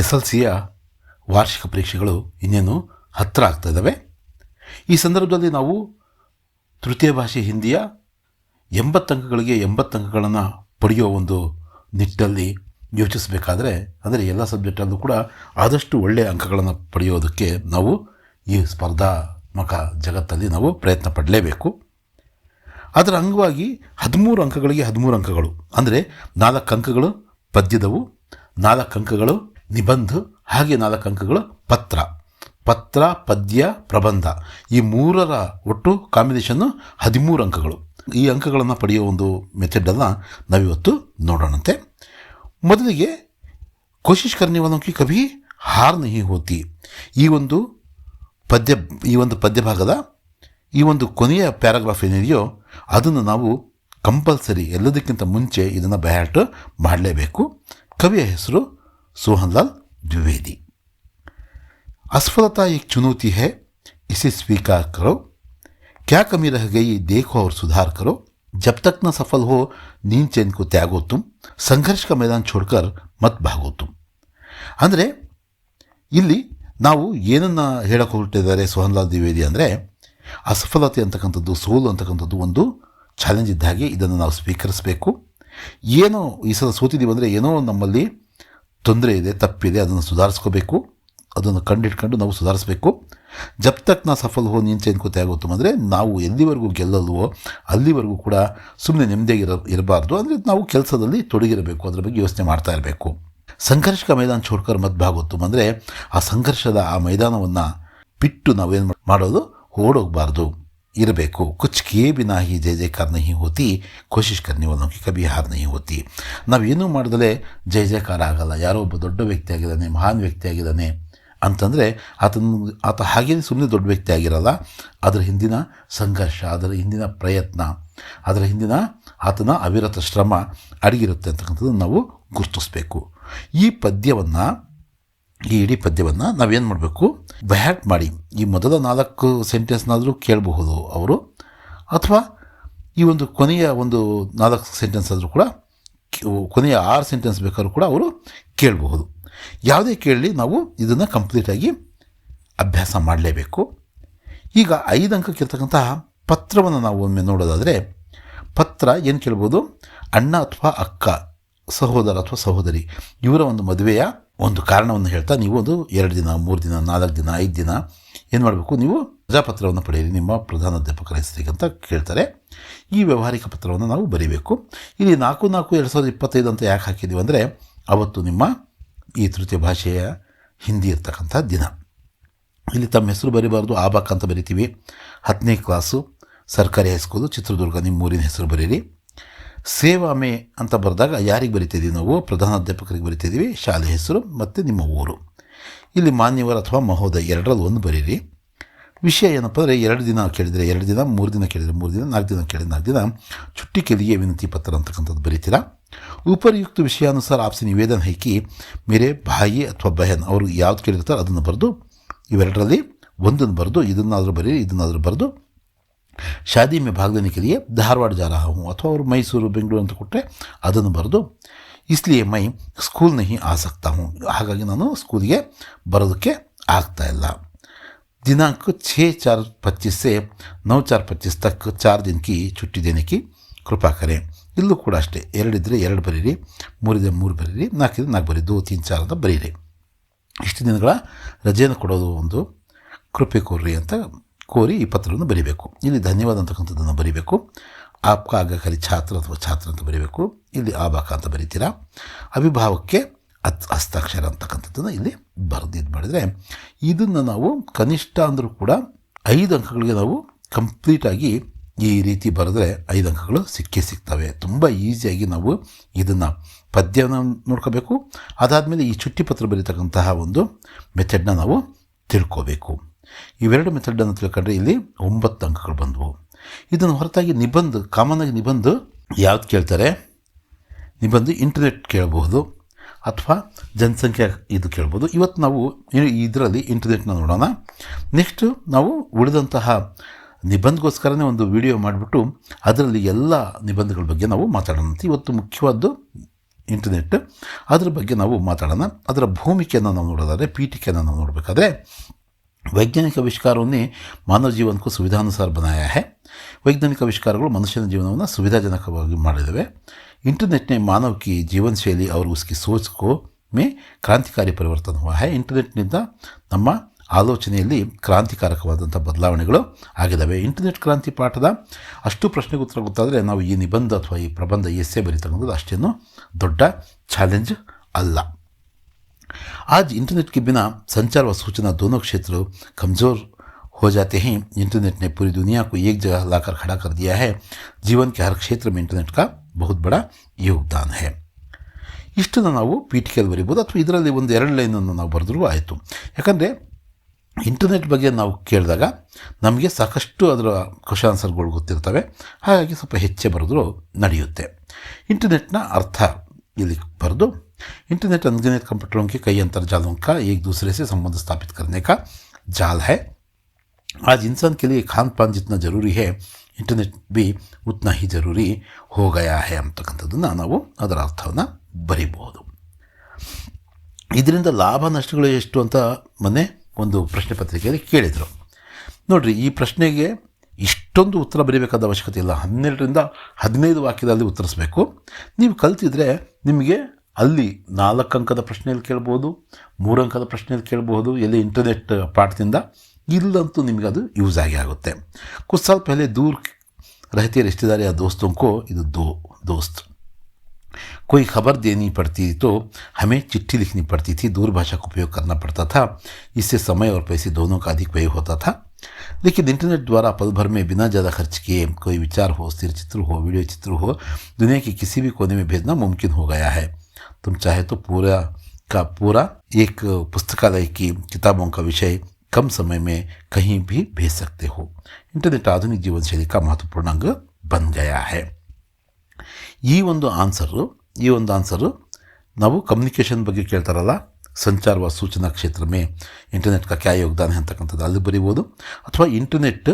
S L ಸಿಯ ವಾರ್ಷಿಕ ಪರೀಕ್ಷೆಗಳು ಇನ್ನೇನು ಹತ್ತಿರ ಆಗ್ತಾ ಇದ್ದಾವೆ ಈ ಸಂದರ್ಭದಲ್ಲಿ ನಾವು ತೃತೀಯ ಭಾಷೆ ಹಿಂದಿಯ ಎಂಬತ್ತು ಅಂಕಗಳಿಗೆ ಎಂಬತ್ತು ಅಂಕಗಳನ್ನು ಪಡೆಯೋ ಒಂದು ನಿಟ್ಟಲ್ಲಿ ಯೋಚಿಸಬೇಕಾದ್ರೆ ಅಂದರೆ ಎಲ್ಲ ಸಬ್ಜೆಕ್ಟಲ್ಲೂ ಕೂಡ ಆದಷ್ಟು ಒಳ್ಳೆಯ ಅಂಕಗಳನ್ನು ಪಡೆಯೋದಕ್ಕೆ ನಾವು ಈ ಸ್ಪರ್ಧಾತ್ಮಕ ಜಗತ್ತಲ್ಲಿ ನಾವು ಪ್ರಯತ್ನ ಪಡಲೇಬೇಕು. ಅದರ ಅಂಗವಾಗಿ ಹದಿಮೂರು ಅಂಕಗಳಿಗೆ ಹದಿಮೂರು ಅಂಕಗಳು. ಅಂದರೆ ನಾಲ್ಕು ಅಂಕಗಳು ಪದ್ಯದವು, ನಾಲ್ಕು ಅಂಕಗಳು ನಿಬಂಧ ಹಾಗೆ ನಾಲ್ಕು ಅಂಕಗಳು ಪತ್ರ. ಪತ್ರ, ಪದ್ಯ, ಪ್ರಬಂಧ. ಈ ಮೂರರ ಒಟ್ಟು ಕಾಂಬಿನೇಷನ್ನು ಹದಿಮೂರು ಅಂಕಗಳು. ಈ ಅಂಕಗಳನ್ನು ಪಡೆಯೋ ಒಂದು ಮೆಥಡನ್ನು ನಾವಿವತ್ತು ನೋಡೋಣಂತೆ. ಮೊದಲಿಗೆ ಕೋಶಿಶ್ ಕರ್ನಿ ಕಿ ಕವಿ ಹಾರ್ ನಹಿ ಹೋತಿ ಈ ಒಂದು ಪದ್ಯ, ಈ ಒಂದು ಪದ್ಯ ಭಾಗದ ಈ ಒಂದು ಕೊನೆಯ ಪ್ಯಾರಾಗ್ರಾಫ್ ಏನಿದೆಯೋ ಅದನ್ನು ನಾವು ಕಂಪಲ್ಸರಿ ಎಲ್ಲದಕ್ಕಿಂತ ಮುಂಚೆ ಇದನ್ನು ಬ್ಯಾಟ್ ಮಾಡಲೇಬೇಕು. ಕವಿಯ ಹೆಸರು ಸೋಹನ್ಲಾಲ್ ದ್ವಿವೇದಿ असफलता एक चुनौती है इसे स्वीकार करो क्या कमी रह गई देखो और सुधार करो जब तक न सफल हो नींद चैन को त्यागो तुम संघर्ष का मैदान छोड़कर मत भागो तुम ಅಂದರೆ ಇಲ್ಲಿ ನಾವು ಏನನ್ನು ಹೇಳಕ್ಕೆ ಹೊರಟಿದ್ದಾರೆ ಸೋಹನ್ಲಾಲ್ ದ್ವಿವೇದಿ ಅಂದರೆ ಅಸಫಲತೆ ಅಂತಕ್ಕಂಥದ್ದು ಸೋಲು ಅಂತಕ್ಕಂಥದ್ದು ಒಂದು ಚಾಲೆಂಜ್ ಇದ್ದ ಹಾಗೆ ಇದನ್ನು ನಾವು ಸ್ವೀಕರಿಸಬೇಕು ಏನೋ ಈ ಸಲ ಸೋತಿದ್ದೀವಿ ಅಂದರೆ ಏನೋ ನಮ್ಮಲ್ಲಿ ತೊಂದರೆ ಇದೆ, ತಪ್ಪಿದೆ, ಅದನ್ನು ಸುಧಾರಿಸ್ಕೋಬೇಕು. ಅದನ್ನು ಕಂಡಿಡ್ಕೊಂಡು ನಾವು ಸುಧಾರಿಸಬೇಕು. ಜಬ್ ತಕ್ ನಾ ಸಫಲ್ ಹೋ ನಿಂಚೆ ಚೇನ್ಕೋತೆ ಆಗುತ್ತೋ ಅಂದರೆ ನಾವು ಎಲ್ಲಿವರೆಗೂ ಗೆಲ್ಲಲ್ವೋ ಅಲ್ಲಿವರೆಗೂ ಕೂಡ ಸುಮ್ಮನೆ ನೆಮ್ಮದಿಯಾಗಿರ ಇರಬಾರ್ದು. ಅಂದರೆ ನಾವು ಕೆಲಸದಲ್ಲಿ ತೊಡಗಿರಬೇಕು. ಅದರ ಬಗ್ಗೆ ಯೋಚನೆ ಮಾಡ್ತಾ ಇರಬೇಕು. ಸಂಘರ್ಷಕ ಮೈದಾನ ಚೋಡ್ಕರ್ ಮದ್ಭಾಗೊತ್ತು ಅಂದರೆ ಆ ಸಂಘರ್ಷದ ಆ ಮೈದಾನವನ್ನು ಬಿಟ್ಟು ನಾವೇನು ಮಾಡೋದು? ಓಡೋಗಬಾರ್ದು. ಇರಬೇಕು. ಕುಚ್ ಕಿಯೇ ಬಿನಾ ಹಿ ಜಯ ಜಯಕಾರ ನಹಿ ಹೋತಿ, ಕೋಶಿಶ್ ಕರ್ನಿ ಒಂದೊಂದು ಕಬಿ ಹಾರ್ ನಹಿ ಹೋತಿ. ನಾವೇನೂ ಮಾಡಿದಲೇ ಜಯ ಜಯಕಾರ ಆಗಲ್ಲ, ಯಾರೋ ಒಬ್ಬ ದೊಡ್ಡ ವ್ಯಕ್ತಿ ಆಗಿದ್ದಾನೆ, ಮಹಾನ್ ವ್ಯಕ್ತಿ ಆಗಿದ್ದಾನೆ ಅಂತಂದರೆ ಆತನ, ಆತ ಹಾಗೇನೆ ಸುಮ್ಮನೆ ದೊಡ್ಡ ವ್ಯಕ್ತಿ ಆಗಿರಲ್ಲ, ಅದರ ಹಿಂದಿನ ಸಂಘರ್ಷ, ಅದರ ಹಿಂದಿನ ಪ್ರಯತ್ನ, ಅದರ ಹಿಂದಿನ ಆತನ ಅವಿರತ ಶ್ರಮ ಅಡಗಿರುತ್ತೆ ಅಂತಕ್ಕಂಥದ್ದು ನಾವು ಗುರುತಿಸ್ಬೇಕು. ಈ ಪದ್ಯವನ್ನು ಈ ಇಡೀ ಪದ್ಯವನ್ನು ನಾವೇನು ಮಾಡಬೇಕು? ಬ್ಯಾಟ್ ಮಾಡಿ ಈ ಮೊದಲ ನಾಲ್ಕು ಸೆಂಟೆನ್ಸ್ನಾದರೂ ಕೇಳಬಹುದು ಅವರು, ಅಥವಾ ಈ ಒಂದು ಕೊನೆಯ ಒಂದು ನಾಲ್ಕು ಸೆಂಟೆನ್ಸ್ ಆದರೂ ಕೂಡ ಕೊನೆಯ ಆರು ಸೆಂಟೆನ್ಸ್ ಬೇಕಾದ್ರೂ ಕೂಡ ಅವರು ಕೇಳಬಹುದು. ಯಾವುದೇ ಕೇಳಲಿ ನಾವು ಇದನ್ನು ಕಂಪ್ಲೀಟಾಗಿ ಅಭ್ಯಾಸ ಮಾಡಲೇಬೇಕು. ಈಗ ಐದು ಅಂಕಕ್ಕಿರ್ತಕ್ಕಂತಹ ಪತ್ರವನ್ನು ನಾವು ಒಮ್ಮೆ ನೋಡೋದಾದರೆ, ಪತ್ರ ಏನು ಕೇಳ್ಬೋದು? ಅಣ್ಣ ಅಥವಾ ಅಕ್ಕ, ಸಹೋದರ ಅಥವಾ ಸಹೋದರಿ, ಇವರ ಒಂದು ಮದುವೆಯ ಒಂದು ಕಾರಣವನ್ನು ಹೇಳ್ತಾ ನೀವು ಒಂದು ಎರಡು ದಿನ, ಮೂರು ದಿನ, ನಾಲ್ಕು ದಿನ, ಐದು ದಿನ ಏನು ಮಾಡಬೇಕು? ನೀವು ಪ್ರಜಾಪತ್ರವನ್ನು ಪಡೆಯಿರಿ, ನಿಮ್ಮ ಪ್ರಧಾನಾಧ್ಯಾಪಕರ ಹೆಸರಿಗೆ ಅಂತ ಕೇಳ್ತಾರೆ. ಈ ವ್ಯಾವಹಾರಿಕ ಪತ್ರವನ್ನು ನಾವು ಬರೀಬೇಕು. ಇಲ್ಲಿ ನಾಲ್ಕು ನಾಲ್ಕು ಎರಡು ಸಾವಿರದ ಇಪ್ಪತ್ತೈದು ಅಂತ ಯಾಕೆ ಹಾಕಿದ್ದೀವಿ ಅಂದರೆ ಅವತ್ತು ನಿಮ್ಮ ಈ ತೃತೀಯ ಭಾಷೆಯ ಹಿಂದಿ ಇರ್ತಕ್ಕಂಥ ದಿನ. ಇಲ್ಲಿ ತಮ್ಮ ಹೆಸರು ಬರೀಬಾರ್ದು ಆಬಾಕ್ ಅಂತ ಬರಿತೀವಿ. ಹತ್ತನೇ ಕ್ಲಾಸು, ಸರ್ಕಾರಿ ಹೈಸ್ಕೂಲು, ಚಿತ್ರದುರ್ಗ ನಿಮ್ಮ ಊರಿನ ಹೆಸರು ಬರೀರಿ. ಸೇವಾಮೆ ಅಂತ ಬರೆದಾಗ ಯಾರಿಗೆ ಬರಿತಿದ್ದೀವಿ ನಾವು? ಪ್ರಧಾನ ಪ್ರಧಾನಾಧ್ಯಾಪಕರಿಗೆ ಬರಿತಿದ್ದೀವಿ, ಶಾಲೆ ಹೆಸರು ಮತ್ತು ನಿಮ್ಮ ಊರು. ಇಲ್ಲಿ ಮಾನ್ಯವರು ಅಥವಾ ಮಹೋದಯ ಎರಡರಲ್ಲಿ ಒಂದು ಬರೀರಿ. ವಿಷಯ ಏನಪ್ಪ ಅಂದರೆ ಎರಡು ದಿನ ಕೇಳಿದರೆ ಎರಡು ದಿನ, ಮೂರು ದಿನ ಕೇಳಿದರೆ ಮೂರು ದಿನ, ನಾಲ್ಕು ದಿನ ಕೇಳಿದರೆ ನಾಲ್ಕು ದಿನ, ಚುಟ್ಟಿ ಕೆಲಿಗೆ ವಿನಂತಿ ಪತ್ರ ಅಂತಕ್ಕಂಥದ್ದು ಬರೀತೀರಾ? ಉಪಯುಕ್ತ ವಿಷಯಾನುಸಾರ ಆಪ್ಸಿ ನಿವೇದನ ಹಾಕಿ ಮೇರೆ ಬಾಯಿ ಅಥವಾ ಬಹನ್ ಅವರು ಯಾವ್ದು ಕೇಳಿರ್ತಾರೆ ಅದನ್ನು ಬರೆದು ಇವೆರಡರಲ್ಲಿ ಒಂದನ್ನು ಬರೆದು, ಇದನ್ನಾದರೂ ಬರೀರಿ, ಇದನ್ನಾದರೂ ಬರೆದು ಶಾದಿ ಮೇ ಭಾಗ್ದನಿಕೆಲಿಯೇ ಧಾರವಾಡ ಜಾ ರಹಾ ಹೂ. ಅಥವಾ ಅವರು ಮೈಸೂರು, ಬೆಂಗಳೂರು ಅಂತ ಕೊಟ್ಟರೆ ಅದನ್ನು ಬರೆದು, ಇಸ್ಲಿಯ ಮೈ ಸ್ಕೂಲ್ ಹಿ ಆಸಕ್ತಾ ಹೂ. ಹಾಗಾಗಿ ನಾನು ಸ್ಕೂಲಿಗೆ ಬರೋದಕ್ಕೆ ಆಗ್ತಾ ಇಲ್ಲ. ದಿನಾಂಕ ಛೇ ಚಾರ್ ಪಚ್ಚೀಸ್ ನೌ ಚಾರ್ ಪಚ್ಚೀಸ್ ತಕ್ಕ ಚಾರ್ ದಿನಕ್ಕೆ ಚುಟ್ಟಿ ದಿನಕಿ ಕೃಪಾ ಕರೆ. ಇಲ್ಲೂ ಕೂಡ ಅಷ್ಟೇ. ಎರಡಿದ್ರೆ ಎರಡು ಬರೀರಿ ಮೂರಿದೆ ಮೂರು ಬರೀರಿ, ನಾಲ್ಕಿದ್ರೆ ನಾಲ್ಕು ಬರೀರಿ, ದೋ ತೀನ್ ಚಾರ್ ಅಂತ ಬರೀರಿ. ಇಷ್ಟು ದಿನಗಳ ರಜೆಯನ್ನು ಕೊಡೋದು ಒಂದು ಕೃಪೆ ಕೊಡ್ರಿ ಅಂತ ಕೋರಿ ಈ ಪತ್ರವನ್ನು ಬರೀಬೇಕು. ಇಲ್ಲಿ ಧನ್ಯವಾದ ಅಂತಕ್ಕಂಥದ್ದನ್ನು ಬರೀಬೇಕು. ಆಪ್ಕ ಆಗಾಕರಿ ಛಾತ್ರ ಅಥವಾ ಛಾತ್ರ ಅಂತ ಬರೀಬೇಕು. ಇಲ್ಲಿ ಆಬಾಕ ಅಂತ ಬರೀತೀರಾ. ಅವಿಭಾವಕ್ಕೆ ಅತ್ ಹಸ್ತಾಕ್ಷರ ಅಂತಕ್ಕಂಥದ್ದನ್ನು ಇಲ್ಲಿ ಬರೆದಿದ್ದು ಮಾಡಿದರೆ ಇದನ್ನು ನಾವು ಕನಿಷ್ಠ ಅಂದರೂ ಕೂಡ ಐದು ಅಂಕಗಳಿಗೆ ನಾವು ಕಂಪ್ಲೀಟಾಗಿ ಈ ರೀತಿ ಬರೆದ್ರೆ ಐದು ಅಂಕಗಳು ಸಿಕ್ಕೇ ಸಿಗ್ತವೆ. ತುಂಬ ಈಸಿಯಾಗಿ ನಾವು ಇದನ್ನು ಪದ್ಯನ ನೋಡ್ಕೋಬೇಕು. ಅದಾದಮೇಲೆ ಈ ಚುಟ್ಟಿ ಪತ್ರ ಬರೀತಕ್ಕಂತಹ ಒಂದು ಮೆಥಡ್ನ ನಾವು ತಿಳ್ಕೋಬೇಕು. ಇವೆರಡು ಮೆಥಡನ್ನು ತಿಳ್ಕೊಂಡ್ರೆ ಇಲ್ಲಿ ಒಂಬತ್ತು ಅಂಕಗಳು ಬಂದವು. ಇದನ್ನು ಹೊರತಾಗಿ ನಿಬಂಧ ಕಾಮನಾಗಿ ನಿಬಂಧ ಯಾವ್ದು ಕೇಳ್ತಾರೆ? ನಿಬಂಧ ಇಂಟರ್ನೆಟ್ ಕೇಳಬಹುದು ಅಥವಾ ಜನಸಂಖ್ಯೆ ಇದು ಕೇಳ್ಬೋದು ಇವತ್ತು ನಾವು ಇದರಲ್ಲಿ ಇಂಟರ್ನೆಟ್ನ ನೋಡೋಣ. ನೆಕ್ಸ್ಟು ನಾವು ಉಳಿದಂತಹ ನಿಬಂಧಗೋಸ್ಕರನೇ ಒಂದು ವಿಡಿಯೋ ಮಾಡಿಬಿಟ್ಟು ಅದರಲ್ಲಿ ಎಲ್ಲ ನಿಬಂಧಗಳ ಬಗ್ಗೆ ನಾವು ಮಾತಾಡೋಣ ಅಂತ. ಇವತ್ತು ಮುಖ್ಯವಾದ್ದು ಇಂಟರ್ನೆಟ್ ಅದರ ಬಗ್ಗೆ ನಾವು ಮಾತಾಡೋಣ. ಅದರ ಭೂಮಿಕೆಯನ್ನು ನಾವು ನೋಡೋದಾದರೆ, ಪೀಠಿಕೆಯನ್ನು ನಾವು ನೋಡಬೇಕಾದ್ರೆ ವೈಜ್ಞಾನಿಕ ಆವಿಷ್ಕಾರವನ್ನೇ ಮಾನವ ಜೀವನಕ್ಕೂ ಸುವಿಧಾನುಸಾರ ಬನಾಯ सुविधानुसार ವೈಜ್ಞಾನಿಕ ಆವಿಷ್ಕಾರಗಳು ಮನುಷ್ಯನ ಜೀವನವನ್ನು ಸುವಿಧಾಜನಕವಾಗಿ ಮಾಡಿದವೆ. ಇಂಟರ್ನೆಟ್ನೇ ಮಾನವಕ್ಕೆ ಜೀವನ ಶೈಲಿ ಅವರು ಉಸ್ಕಿ और उसकी ಕ್ರಾಂತಿಕಾರಿ ಪರಿವರ್ತನ हुआ है ಇಂಟರ್ನೆಟ್ನಿಂದ ನಮ್ಮ ಆಲೋಚನೆಯಲ್ಲಿ ಕ್ರಾಂತಿಕಾರಕವಾದಂಥ ಬದಲಾವಣೆಗಳು ಆಗಿದ್ದಾವೆ ಇಂಟರ್ನೆಟ್ ಕ್ರಾಂತಿ ಪಾಠದ ಅಷ್ಟು ಪ್ರಶ್ನೆಗೆ ಉತ್ತರ ಗೊತ್ತಾದರೆ ನಾವು ಈ ನಿಬಂಧ ಅಥವಾ ಈ ಪ್ರಬಂಧ ಎಸ್ಸೆ ಬರೀತಕ್ಕಂಥದ್ದು ಅಷ್ಟೇನು ದೊಡ್ಡ ಚಾಲೆಂಜ್ ಅಲ್ಲ. आज इंटरनेट के बिना संचार व सूचना दोनों क्षेत्र कमज़ोर हो जाते हैं इंटरनेट ने पूरी दुनिया को एक जगह लाकर खड़ा कर दिया है जीवन के हर क्षेत्र में इंटरनेट का बहुत बड़ा योगदान है ಇಷ್ಟನ್ನು ನಾವು ಪೀಠಿಕೆಯಲ್ಲಿ ಬರಿಬೋದು ಅಥವಾ ಇದರಲ್ಲಿ ಒಂದು ಎರಡು ಲೈನನ್ನು ನಾವು ಬರೆದ್ರೂ ಆಯಿತು ಯಾಕಂದರೆ ಇಂಟರ್ನೆಟ್ ಬಗ್ಗೆ ನಾವು ಕೇಳಿದಾಗ ನಮಗೆ ಸಾಕಷ್ಟು ಅದರ ಕ್ವಶನ್ ಆನ್ಸರ್ಗಳು ಗೊತ್ತಿರ್ತವೆ ಹಾಗಾಗಿ ಸ್ವಲ್ಪ ಹೆಚ್ಚೇ ಬರೆದ್ರೂ ನಡೆಯುತ್ತೆ ಇಂಟರ್ನೆಟ್ನ ಅರ್ಥ ಇಲ್ಲಿ ಬರೆದು इंटरनेट अनगिनत कंप्यूटरों के कई अंतर्जालों का एक दूसरे से संबंध स्थापित करने का जाल है आज इंसान के लिए खान पान जितना ज़रूरी है ಇಂಟರ್ನೆಟ್ ಬಿ ಉತ್ನ ಹಿ ಜರೂರಿ ಹೋ ಗಯಾ ಹೇ ಅಂತಕ್ಕಂಥದ್ದನ್ನು ನಾವು ಅದರ ಅರ್ಥವನ್ನು ಬರಿಬಹುದು ಇದರಿಂದ ಲಾಭ ನಷ್ಟಗಳು ಎಷ್ಟು ಅಂತ ಮೊನ್ನೆ ಒಂದು ಪ್ರಶ್ನೆ ಪತ್ರಿಕೆಯಲ್ಲಿ ಕೇಳಿದರು ನೋಡಿರಿ ಈ ಪ್ರಶ್ನೆಗೆ ಇಷ್ಟೊಂದು ಉತ್ತರ ಬರೀಬೇಕಾದ ಅವಶ್ಯಕತೆ ಇಲ್ಲ ಹನ್ನೆರಡರಿಂದ ಹದಿನೈದು ವಾಕ್ಯದಲ್ಲಿ ಉತ್ತರಿಸಬೇಕು ನೀವು ಕಲ್ತಿದ್ರೆ ನಿಮಗೆ ಅಲ್ಲಿ ನಾಲ್ಕು ಅಂಕದ ಪ್ರಶ್ನೆಯಲ್ಲಿ ಕೇಳ್ಬೋದು ಮೂರು ಅಂಕದ ಪ್ರಶ್ನೆಯಲ್ಲಿ ಕೇಳ್ಬೋದು ಎಲ್ಲಿ ಇಂಟರ್ನೆಟ್ ಪಾಠದಿಂದ ಇಲ್ಲಂತೂ ನಿಮಗೆ ಅದು ಯೂಸ್ ಆಗಿ ಆಗುತ್ತೆ कुछ साल पहले दूर रहते रिश्तेदार या दोस्तों को ಇದು दो दोस्त कोई खबर देनी पड़ती तो हमें चिट्ठी लिखनी पड़ती थी दूर भाषा का उपयोग करना पड़ता था इससे समय और पैसे दोनों का अधिक व्यय होता था लेकिन इंटरनेट द्वारा पल भर में बिना ज़्यादा खर्च किए कोई विचार हो स्थिर चित्र हो वीडियो चित्र हो दुनिया के किसी भी कोने में भेजना मुमकिन हो गया है तुम चाहे तो पूरा का पूरा एक पुस्तकालय की किताबों का विषय कम समय में कहीं भी भेज सकते हो इंटरनेट आधुनिक जीवन शैली का महत्वपूर्ण अंग बन गया है ಈ ಒಂದು ಆನ್ಸರು ಈ ಒಂದು ಆನ್ಸರು ನಾವು ಕಮ್ಯುನಿಕೇಷನ್ ಬಗ್ಗೆ ಕೇಳ್ತಾರಲ್ಲ ಸಂಚಾರ ವ ಸೂಚನಾ ಕ್ಷೇತ್ರ ಮೇ ಇಂಟರ್ನೆಟ್ का क्या योगदान है ಅಂತಕ್ಕಂಥದ್ದು ಅಲ್ಲಿ ಬರೀಬೋದು ಅಥವಾ ಇಂಟರ್ನೆಟ್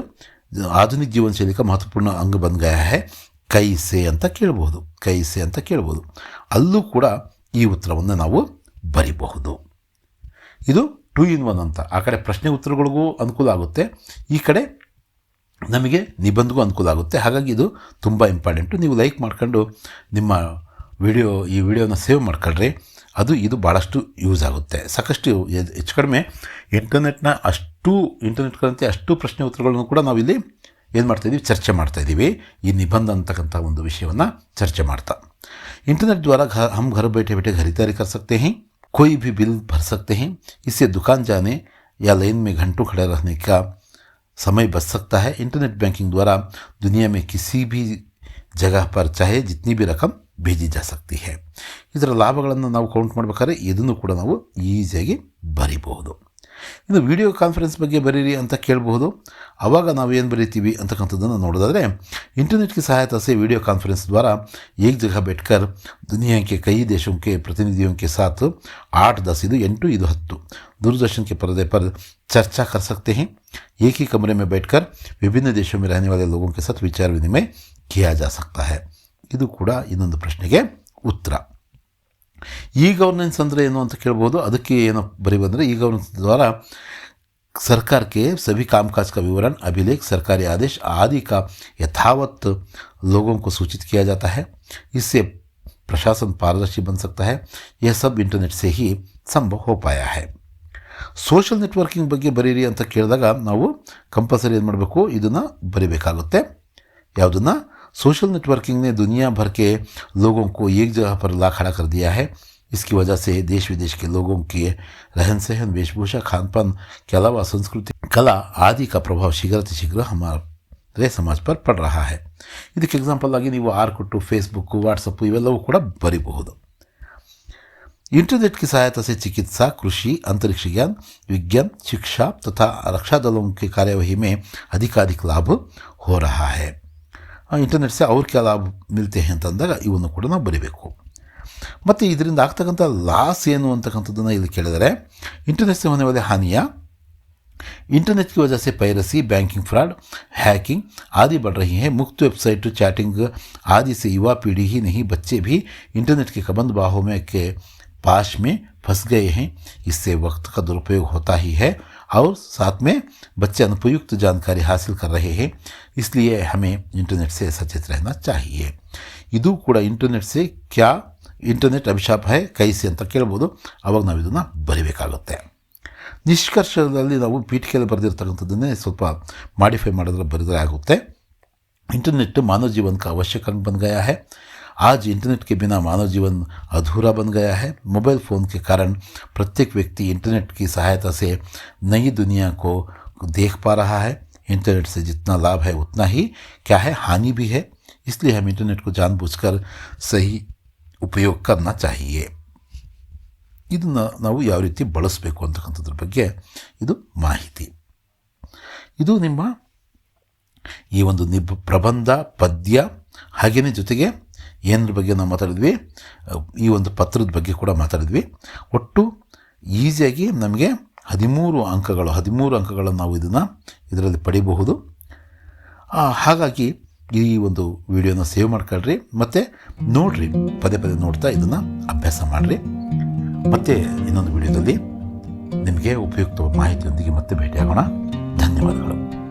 ಆಧುನಿಕ ಜೀವನ ಶೈಲಿ का महत्वपूर्ण अंग बन गया है ಕೈಸೆ ಅಂತ ಕೇಳ್ಬೋದು ಕೈಸೆ ಅಂತ ಕೇಳ್ಬೋದು ಅಲ್ಲೂ ಕೂಡ ಈ ಉತ್ತರವನ್ನು ನಾವು ಬರಿಬಹುದು. ಇದು ಟೂ ಇನ್ ಒನ್ ಅಂತ. ಆ ಕಡೆ ಪ್ರಶ್ನೆ ಉತ್ತರಗಳಿಗೂ ಅನುಕೂಲ ಆಗುತ್ತೆ. ಈ ಕಡೆ ನಮಗೆ ನಿಬಂಧಗೂ ಅನುಕೂಲ ಆಗುತ್ತೆ. ಹಾಗಾಗಿ ಇದು ತುಂಬ ಇಂಪಾರ್ಟೆಂಟು ನೀವು ಲೈಕ್ ಮಾಡ್ಕೊಂಡು ನಿಮ್ಮ ವಿಡಿಯೋ ಈ ವಿಡಿಯೋನ ಸೇವ್ ಮಾಡ್ಕೊಳ್ರಿ. ಅದು, ಇದು ಭಾಳಷ್ಟು ಯೂಸ್ ಆಗುತ್ತೆ. ಸಾಕಷ್ಟು ಹೆಚ್ಚು ಕಡಿಮೆ ಇಂಟರ್ನೆಟ್ನ ಅಷ್ಟು ಇಂಟರ್ನೆಟ್ಗಳಂತೆ ಅಷ್ಟು ಪ್ರಶ್ನೆ ಉತ್ತರಗಳನ್ನು ಕೂಡ ನಾವಿಲ್ಲಿ ಏನು ಮಾಡ್ತಾಯಿದ್ದೀವಿ ಚರ್ಚೆ ಮಾಡ್ತಾಯಿದ್ದೀವಿ ಈ ನಿಬಂಧ ಅಂತಕ್ಕಂಥ ಒಂದು ವಿಷಯವನ್ನು ಚರ್ಚೆ ಮಾಡ್ತಾ. इंटरनेट द्वारा घर हम घर बैठे बैठे खरीदारी कर सकते हैं कोई भी बिल भर सकते हैं इससे दुकान जाने या लाइन में घंटों खड़े रहने का समय बच सकता है इंटरनेट बैंकिंग द्वारा दुनिया में किसी भी जगह पर चाहे जितनी भी रकम भेजी जा सकती है ಇದರ ಲಾಭಗಳನ್ನು ನಾವು ಕೌಂಟ್ ಮಾಡಬೇಕಾದ್ರೆ ಇದನ್ನು ಕೂಡ ನಾವು ಈಸಿಯಾಗಿ ಬರಿಬಹುದು ಇನ್ನು ವಿಡಿಯೋ ಕಾನ್ಫರೆನ್ಸ್ ಬಗ್ಗೆ ಬರೀರಿ ಅಂತ ಕೇಳಬಹುದು ಆವಾಗ ನಾವು ಏನು ಬರೀತೀವಿ ಅಂತಕ್ಕಂಥದ್ದನ್ನು ನೋಡೋದಾದರೆ इंटरनेट की सहायता से वीडियो कॉन्फ्रेंस द्वारा एक जगह बैठकर दुनिया के कई देशों के प्रतिनिधियों के साथ आठ दस ಇದು ಎಂಟು ಇದು ಹತ್ತು दूरदर्शन के पर्दे पर चर्चा कर सकते हैं एक ही कमरे में बैठकर विभिन्न देशों में रहने वाले लोगों के साथ विचार विनिमय किया जा सकता है ಇದು ಕೂಡ ಇನ್ನೊಂದು ಪ್ರಶ್ನೆಗೆ ಉತ್ತರ ಈ ಗವರ್ನೆನ್ಸ್ ಅಂದರೆ ಏನು ಅಂತ ಕೇಳ್ಬೋದು ಅದಕ್ಕೆ ಏನು ಬರೀಬಂದರೆ ಈ ಗವರ್ನೆನ್ಸ್ ದ್ವಾರ सरकार के सभी कामकाज का विवरण अभिलेख सरकारी आदेश आदि का यथावत लोगों को सूचित किया जाता है इससे प्रशासन पारदर्शी बन सकता है यह सब इंटरनेट से ही संभव हो पाया है ಸೋಷಲ್ ನೆಟ್ವರ್ಕಿಂಗ್ ಬಗ್ಗೆ ಬರೀರಿ ಅಂತ ಕೇಳಿದಾಗ ನಾವು ಕಂಪಲ್ಸರಿ ಏನು ಮಾಡಬೇಕು ಇದನ್ನು ಬರಿಬೇಕಾಗುತ್ತೆ ಯಾವುದನ್ನು सोशल नेटवर्किंग ने दुनिया भर के लोगों को एक जगह पर ला खड़ा कर दिया है इसकी वजह से देश विदेश के लोगों के रहन सहन वेशभूषा खान पान के अलावा संस्कृति कला आदि का प्रभाव शीघ्र शीघ्र हमारे समाज पर पड़ रहा है ಇದಕ್ಕೆ ಎಕ್ಸಾಂಪಲ್ ಆಗಿ ನೀವು ಆರ್ಕುಟ್ಟು ಫೇಸ್ಬುಕ್ಕು ವಾಟ್ಸಪ್ಪು ಇವೆಲ್ಲವೂ ಕೂಡ ಬರಿಬಹುದು इंटरनेट की सहायता से चिकित्सा कृषि अंतरिक्ष ज्ञान विज्ञान शिक्षा तथा रक्षा दलों की कार्यवाही में अधिकाधिक लाभ हो रहा है ಆ, ಇಂಟರ್ನೆಟ್ ಸೆ ಅವ್ರು क्या ಲಾಭ ಮಿಲ್ತೆ ಅಂತ ಅಂದಾಗ ಇವನ್ನು ಕೂಡ ನಾವು ಬರಿಬೇಕು ಮತ್ತು ಇದರಿಂದ ಆಗ್ತಕ್ಕಂಥ ಲಾಸ್ ಏನು ಅಂತಕ್ಕಂಥದ್ದನ್ನು ಇಲ್ಲಿ ಕೇಳಿದರೆ ಇಂಟರ್ನೆಟ್ से होने वाले हानियाँ इंटरनेट की वजह से पायरेसी बैंकिंग फ्रॉड हैकिंग आदि बढ़ रही हैं मुक्त वेबसाइट चैटिंग आदि से युवा पीढ़ी ही नहीं बच्चे भी इंटरनेट के कबंद बाहों में के पाश में फंस गए हैं इससे वक्त का दुरुपयोग होता ही है और साथ में बच्चे अनुपयुक्त जानकारी हासिल कर रहे हैं इसलिए हमें इंटरनेट से सचेत रहना चाहिए ಇದು ಕೂಡ ಇಂಟರ್ನೆಟ್ ಸೆ ಕ್ಯಾ ಇಂಟರ್ನೆಟ್ ಅಭಿಶಾಪ ಹೈ ಕೈಸಿ ಅಂತ ಕೇಳ್ಬೋದು ಅವಾಗ ನಾವು ಇದನ್ನು ಬರಿಬೇಕಾಗುತ್ತೆ ನಿಷ್ಕರ್ಷದಲ್ಲಿ ನಾವು ಪೀಠಿಕೆಯಲ್ಲಿ ಬರೆದಿರ್ತಕ್ಕಂಥದ್ದನ್ನೇ ಸ್ವಲ್ಪ ಮಾಡಿಫೈ ಮಾಡಿದ್ರೆ ಬರೆದರೆ ಆಗುತ್ತೆ इंटरनेट मानव जीवन का आवश्यक अंग बन गया है आज इंटरनेट के बिना मानव जीवन अधूरा बन गया है मोबाइल फ़ोन के कारण प्रत्येक व्यक्ति इंटरनेट की सहायता से नई दुनिया को देख पा रहा है इंटरनेट से जितना लाभ है उतना ही क्या है हानि भी है इसलिए हम इंटरनेट को जानबूझकर सही ಉಪಯೋಗ करना चाहिए ಇದನ್ನು ನಾವು ಯಾವ ರೀತಿ ಬಳಸಬೇಕು ಅಂತಕ್ಕಂಥದ್ರ ಬಗ್ಗೆ ಇದು ಮಾಹಿತಿ ಇದು ನಿಮ್ಮ ಈ ಒಂದು ನಿಬ್ ಪ್ರಬಂಧ ಪದ್ಯ ಹಾಗೆಯೇ ಜೊತೆಗೆ ಏನರ ಬಗ್ಗೆ ನಾವು ಮಾತಾಡಿದ್ವಿ ಈ ಒಂದು ಪತ್ರದ ಬಗ್ಗೆ ಕೂಡ ಮಾತಾಡಿದ್ವಿ. ಒಟ್ಟು ಈಸಿಯಾಗಿ ನಮಗೆ ಹದಿಮೂರು ಅಂಕಗಳು, ಹದಿಮೂರು ಅಂಕಗಳನ್ನು ನಾವು ಇದನ್ನು ಇದರಲ್ಲಿ ಪಡಿಬಹುದು ಹಾಗಾಗಿ ಈ ಒಂದು ವಿಡಿಯೋನ ಸೇವ್ ಮಾಡ್ಕೊಳ್ರಿ, ಮತ್ತು ನೋಡಿರಿ, ಪದೇ ಪದೇ ನೋಡ್ತಾ ಇದನ್ನು ಅಭ್ಯಾಸ ಮಾಡಿರಿ. ಮತ್ತೆ ಇನ್ನೊಂದು ವಿಡಿಯೋದಲ್ಲಿ ನಿಮಗೆ ಉಪಯುಕ್ತ ಮಾಹಿತಿಯೊಂದಿಗೆ ಮತ್ತೆ ಭೇಟಿಯಾಗೋಣ. ಧನ್ಯವಾದಗಳು.